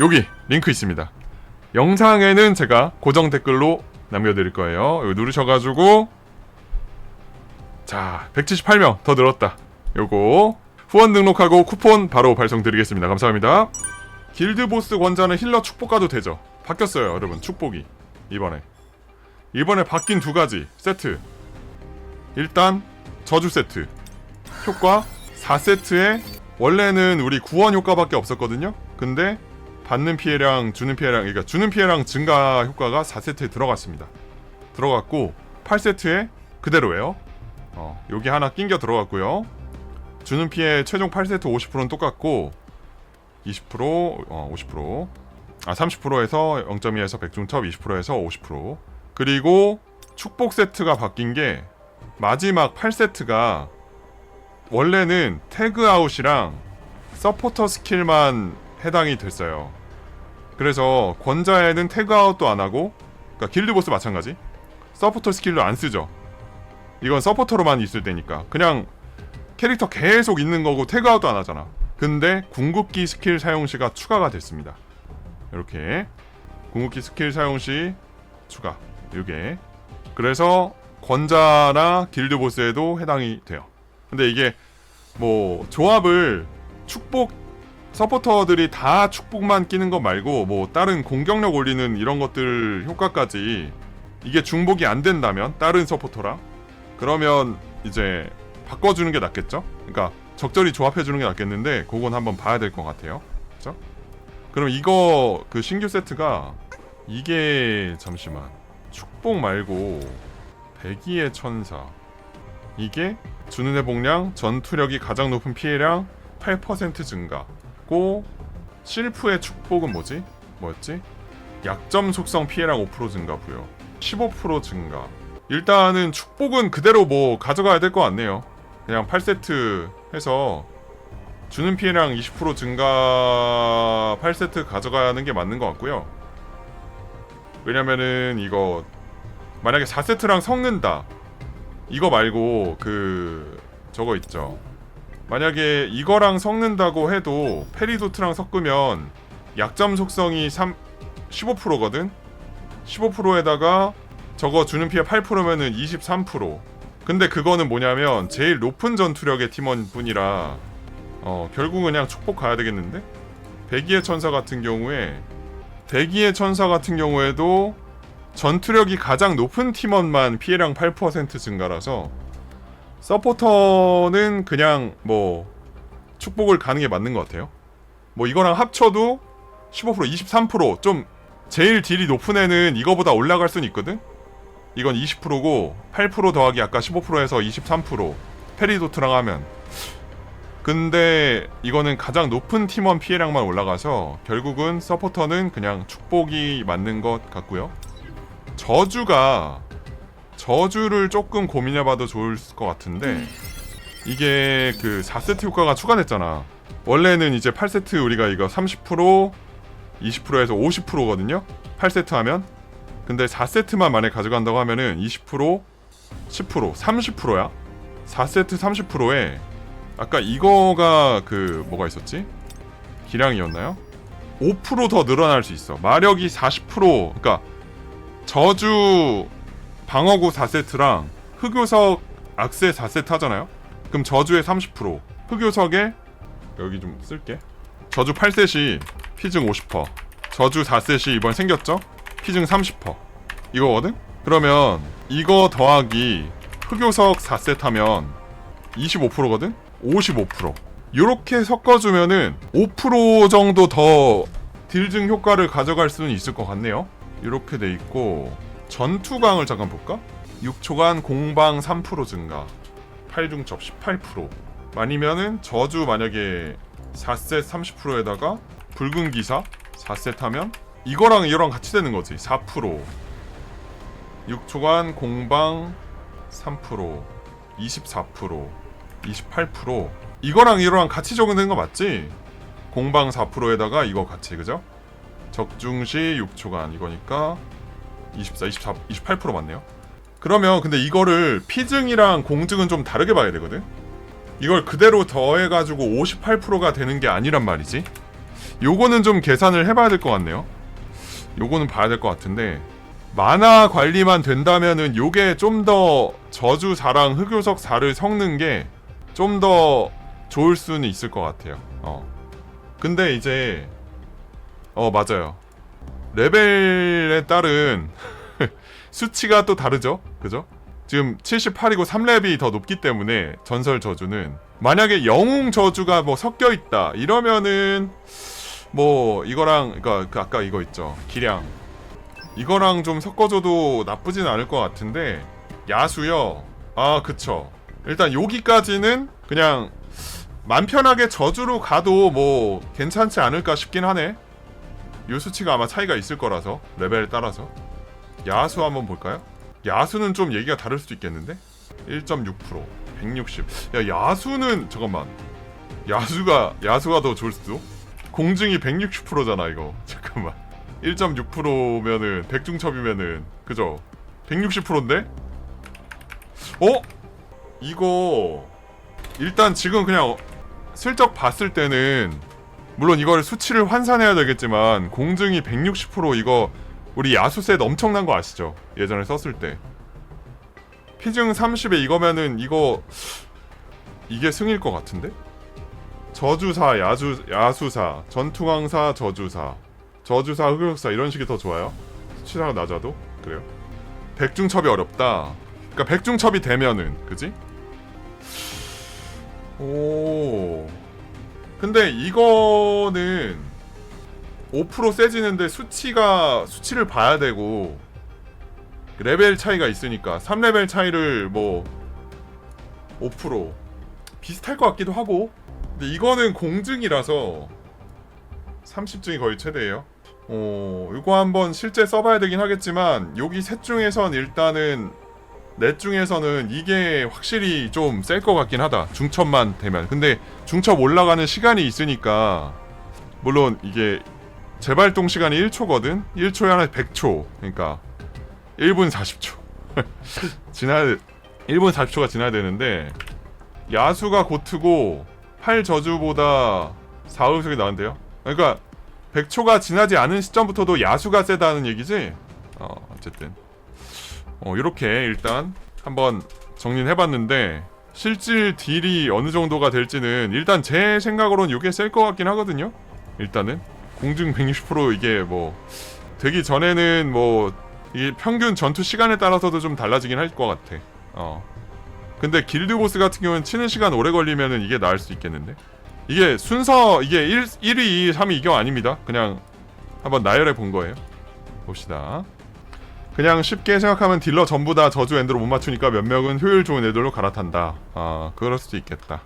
여기 링크 있습니다. 영상에는 제가 고정 댓글로 남겨드릴 거예요. 여기 누르셔가지고 자 178명 더 늘었다. 요거 후원 등록하고 쿠폰 바로 발송드리겠습니다. 감사합니다. 길드 보스 권자는 힐러 축복 가도 되죠. 바뀌었어요, 여러분. 축복이 이번에 이번에 바뀐 두 가지 세트. 일단 저주 세트 효과 4세트에 원래는 우리 구원 효과밖에 없었거든요. 근데 받는 피해량, 주는 피해량, 그러니까 주는 피해량 증가 효과가 4세트에 들어갔습니다. 들어갔고 8세트에 그대로예요. 어, 여기 하나 낑겨 들어갔고요. 주는 피해 최종 8세트 50%는 똑같고 20% 어, 50%. 아 30%에서 0.2에서 백중첩 20%에서 50%. 그리고 축복 세트가 바뀐 게 마지막 8세트가 원래는 태그아웃이랑 서포터 스킬만 해당이 됐어요. 그래서 권자에는 태그아웃도 안 하고 그러니까 길드보스 마찬가지 서포터 스킬도 안 쓰죠. 이건 서포터로만 있을 때니까 그냥 캐릭터 계속 있는 거고 태그아웃도 안 하잖아. 근데 궁극기 스킬 사용 시가 추가가 됐습니다. 이렇게 궁극기 스킬 사용 시 추가. 이게 그래서 권자나 길드 보스에도 해당이 돼요. 근데 이게 뭐 조합을 축복 서포터들이 다 축복만 끼는 거 말고 뭐 다른 공격력 올리는 이런 것들 효과까지 이게 중복이 안 된다면 다른 서포터랑 그러면 이제 바꿔주는 게 낫겠죠? 그러니까 적절히 조합해주는 게 낫겠는데 그건 한번 봐야 될 것 같아요. 그죠? 그럼 이거 그 신규 세트가 이게 잠시만 축복 말고 배기의 천사 이게 주는 회복량 전투력이 가장 높은 피해량 8% 증가 고 실프의 축복은 뭐지? 뭐였지? 약점 속성 피해량 5% 증가 부여. 15% 증가. 일단은 축복은 그대로 뭐 가져가야 될 것 같네요. 그냥 8세트 해서 주는 피해량 20% 증가 8세트 가져가는 게 맞는 것 같고요. 왜냐면은 이거 만약에 4세트랑 섞는다. 이거 말고 그 저거 있죠 만약에 이거랑 섞는다고 해도 페리도트랑 섞으면 약점 속성이 3 15%거든? 15%에다가 저거 주는 피해 8%면은 23% 근데 그거는 뭐냐면 제일 높은 전투력의 팀원뿐이라 어 결국은 그냥 축복 가야 되겠는데? 배기의 천사 같은 경우에 배기의 천사 같은 경우에도 전투력이 가장 높은 팀원만 피해량 8% 증가라서 서포터는 그냥 뭐 축복을 가는 게 맞는 것 같아요. 뭐 이거랑 합쳐도 15% 23%좀 제일 딜이 높은 애는 이거보다 올라갈 수는 있거든. 이건 20%고 8% 더하기 아까 15%에서 23% 페리도트랑 하면 근데 이거는 가장 높은 팀원 피해량만 올라가서 결국은 서포터는 그냥 축복이 맞는 것 같고요. 저주가 저주를 조금 고민해봐도 좋을 것 같은데 이게 그 4세트 효과가 추가됐잖아. 원래는 이제 8세트 우리가 이거 30% 20%에서 50%거든요. 8세트 하면 근데 4세트만 만약 가져간다고 하면은 20% 10% 30%야. 4세트 30%에 아까 이거가 그 뭐가 있었지? 기량이었나요? 5%더 늘어날 수 있어. 마력이 40% 그러니까 저주 방어구 4세트랑 흑요석 악세 4세트 하잖아요. 그럼 저주의 30%, 흑요석에 여기 좀 쓸게. 저주 8셋이 피증 50%, 저주 4셋이 이번 생겼죠? 피증 30% 이거거든? 그러면 이거 더하기 흑요석 4셋 하면 25%거든? 55% 요렇게 섞어주면은 5% 정도 더 딜증 효과를 가져갈 수는 있을 것 같네요. 이렇게 돼 있고 전투강을 잠깐 볼까? 6초간 공방 3% 증가 8중첩 18% 아니면은 저주 만약에 4셋 30%에다가 붉은 기사 4셋 하면 이거랑 이거랑 같이 되는 거지 4% 6초간 공방 3% 24% 28% 이거랑 이거랑 같이 적용된 거 맞지? 공방 4%에다가 이거 같이 그죠? 적중시 6초간 이거니까 24, 24, 28% 맞네요. 그러면 근데 이거를 피증이랑 공증은 좀 다르게 봐야 되거든. 이걸 그대로 더해가지고 58%가 되는 게 아니란 말이지. 요거는 좀 계산을 해봐야 될 것 같네요. 요거는 봐야 될 것 같은데 만화 관리만 된다면은 요게 좀 더 저주 4랑 흑요석 4를 섞는 게 좀 더 좋을 수는 있을 것 같아요. 어. 근데 이제 어 맞아요. 레벨에 따른 수치가 또 다르죠. 그죠? 지금 78이고 3렙이 더 높기 때문에 전설 저주는 만약에 영웅 저주가 뭐 섞여 있다 이러면은 뭐 이거랑 그러니까 그 아까 이거 있죠? 기량. 이거랑 좀 섞어줘도 나쁘진 않을 것 같은데 야수요. 아 그쵸. 일단 여기까지는 그냥 맘 편하게 저주로 가도 뭐 괜찮지 않을까 싶긴 하네 요 수치가 아마 차이가 있을 거라서 레벨에 따라서. 야수 한번 볼까요? 야수는 좀 얘기가 다를 수도 있겠는데? 1.6% 160. 야 야수는 잠깐만. 야수가 야수가 더 좋을 수도? 공증이 160%잖아 이거. 잠깐만. 1.6%면은 백중첩이면은 그죠? 160%인데? 어? 이거 일단 지금 그냥 슬쩍 봤을 때는 물론 이걸 수치를 환산해야 되겠지만 공증이 160% 이거 우리 야수셋 엄청난 거 아시죠 예전에 썼을 때 피증 30에 이거면은 이거 이게 승일 것 같은데 저주사, 야주, 야수사, 전투강사, 저주사, 저주사, 흑역사 이런 식이 더 좋아요. 수치사가 낮아도 그래요. 백중첩이 어렵다. 그러니까 백중첩이 되면은 그지? 오. 근데 이거는 5% 세지는데 수치가 수치를 봐야 되고 레벨 차이가 있으니까 3레벨 차이를 뭐 5% 비슷할 것 같기도 하고 근데 이거는 공증이라서 30증이 거의 최대예요. 어, 이거 한번 실제 써봐야 되긴 하겠지만 여기 셋 중에선 일단은 넷 중에서는 이게 확실히 좀 셀 것 같긴 하다. 중첩만 되면. 근데 중첩 올라가는 시간이 있으니까 물론 이게 재발동 시간이 1초거든. 1초에 하나 100초. 그러니까 1분 40초. 지나야 1분 40초가 지나야 되는데 야수가 고트고 8 저주보다 4의석이 나은데요? 그러니까 100초가 지나지 않은 시점부터도 야수가 세다는 얘기지? 어, 어쨌든. 어, 이렇게 일단 한번 정리를 해봤는데 실질 딜이 어느 정도가 될지는 일단 제 생각으로는 이게 셀 것 같긴 하거든요. 일단은 공증 160% 이게 뭐 되기 전에는 뭐이 평균 전투 시간에 따라서도 좀 달라지긴 할 것 같아. 어. 근데 길드 보스 같은 경우는 치는 시간 오래 걸리면은 이게 나을 수 있겠는데? 이게 순서 이게 1, 1위, 2위, 3위 이경 아닙니다. 그냥 한번 나열해 본 거예요. 봅시다. 그냥 쉽게 생각하면 딜러 전부 다 저주 엔드로 못 맞추니까 몇 명은 효율 좋은 애들로 갈아탄다. 아, 그럴 수도 있겠다.